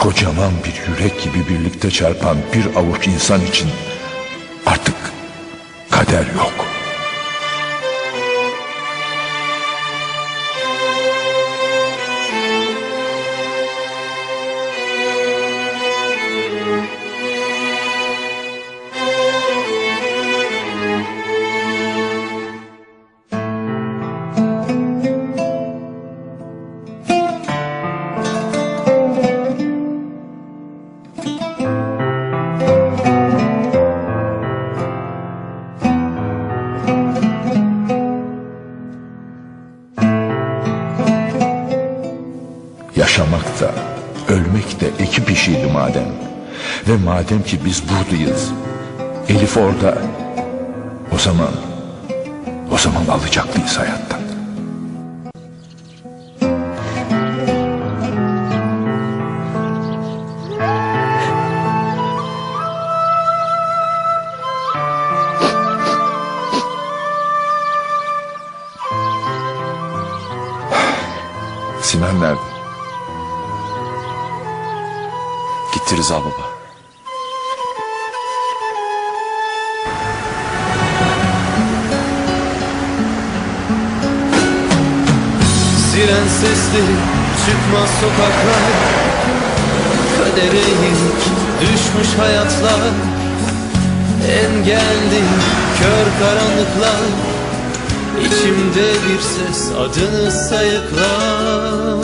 kocaman bir yürek gibi birlikte çarpan bir avuç insan için artık kader yok. Yaşamak da, ölmek de ekip işiydi madem. Ve madem ki biz buradayız, Elif orada, o zaman, o zaman alacaklıyız hayattan. Sinan nerede? Gitti Rıza baba. Siren sesleri çıkmaz sokaklar Kadere yenik düşmüş hayatlar Engelli kör karanlıklar İçimde bir ses adını sayıklar